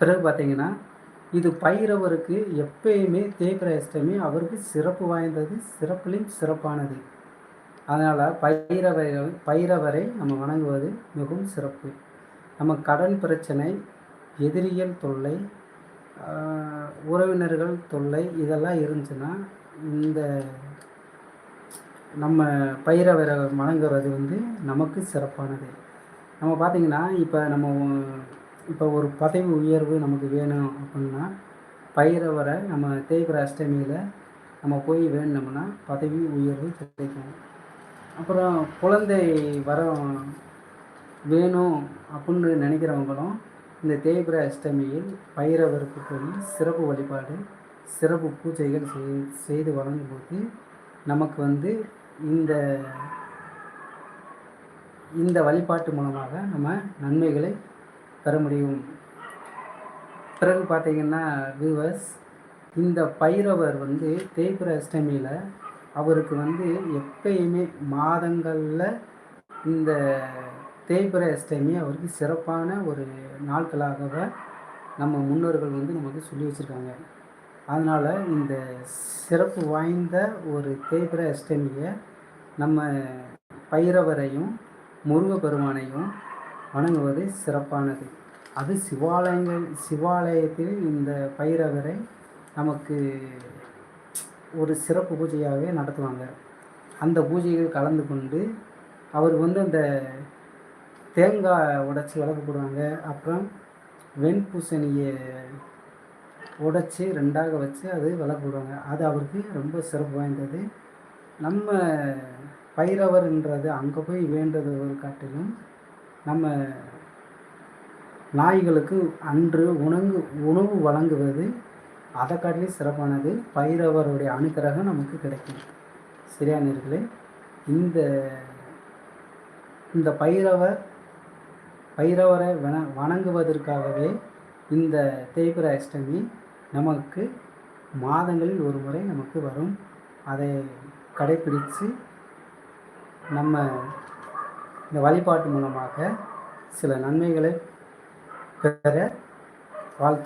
பிறகு பார்த்தீங்கன்னா இது பயிரவருக்கு எப்பயுமே தேய்பிறை அஷ்டமி அவருக்கு சிறப்பு வாய்ந்தது சிறப்புலையும் சிறப்பானது. அதனால் பயிரவரை பயிரவரை நம்ம வணங்குவது மிகவும் சிறப்பு. நம்ம கடன் பிரச்சனை எதிரிகள் தொல்லை உறவினர்கள் தொல்லை இதெல்லாம் இருந்துச்சுன்னா இந்த நம்ம பயிரவரை வணங்குறது வந்து நமக்கு சிறப்பானது. நம்ம பார்த்திங்கன்னா இப்போ நம்ம இப்போ ஒரு பதவி உயர்வு நமக்கு வேணும் அப்படின்னா பைரவரை நம்ம தேய்பிர அஷ்டமியில் நம்ம போய் வேணுனோம்னா பதவி உயர்வு கிடைக்கும். அப்புறம் குழந்தை வர வேணும் அப்படின்னு நினைக்கிறவங்களும் இந்த தேய்பிர அஷ்டமியில் பைரவருக்கு போய் சிறப்பு வழிபாடு சிறப்பு பூஜைகள் செய் செய்து வழங்கும்போது நமக்கு வந்து இந்த இந்த வழிபாட்டு மூலமாக நம்ம நன்மைகளை பெற முடியும். பிறகு பார்த்தீங்கன்னா வியூவர்ஸ் இந்த பைரவர் வந்து தேய்பிர அஷ்டமியில் அவருக்கு வந்து எப்பயுமே மாதங்களில் இந்த தேய்பிர அஷ்டமி அவருக்கு சிறப்பான ஒரு நாட்களாகவே நம்ம முன்னோர்கள் வந்து நமக்கு சொல்லி வச்சுருக்காங்க. அதனால் இந்த சிறப்பு வாய்ந்த ஒரு தேய்பிர அஷ்டமியை நம்ம பைரவரையும் முருகப்பெருமானையும் வணங்குவது சிறப்பானது. அது சிவாலயங்கள் சிவாலயத்தில் இந்த பைரவரை நமக்கு ஒரு சிறப்பு பூஜையாகவே நடத்துவாங்க. அந்த பூஜைகள் கலந்து கொண்டு அவர் வந்து அந்த தேங்காய் உடைச்சி விளக்கு போடுவாங்க. அப்புறம் வெண்பூசணியை உடைச்சி ரெண்டாக வச்சு அது விளக்கு போடுவாங்க. அது அவருக்கு ரொம்ப சிறப்பு வாய்ந்தது. நம்ம பைரவர்ன்றது அங்கே போய் வேண்டது காட்டிலும் நம்ம நாய்களுக்கு அன்று உணவு உணவு வழங்குவது அதை காட்டிலும் சிறப்பானது. பைரவருடைய அனுக்கிரகம் நமக்கு கிடைக்கும். சரியானர்களே இந்த இந்த பைரவர் பைரவரை வண வணங்குவதற்காகவே இந்த தேய்பிர அஷ்டமி நமக்கு மாதங்களில் ஒரு முறை நமக்கு வரும். அதை கடைப்பிடித்து நம்ம இந்த வழிபாட்டு மூலமாக சில நன்மைகளை பெற வாழ்த்து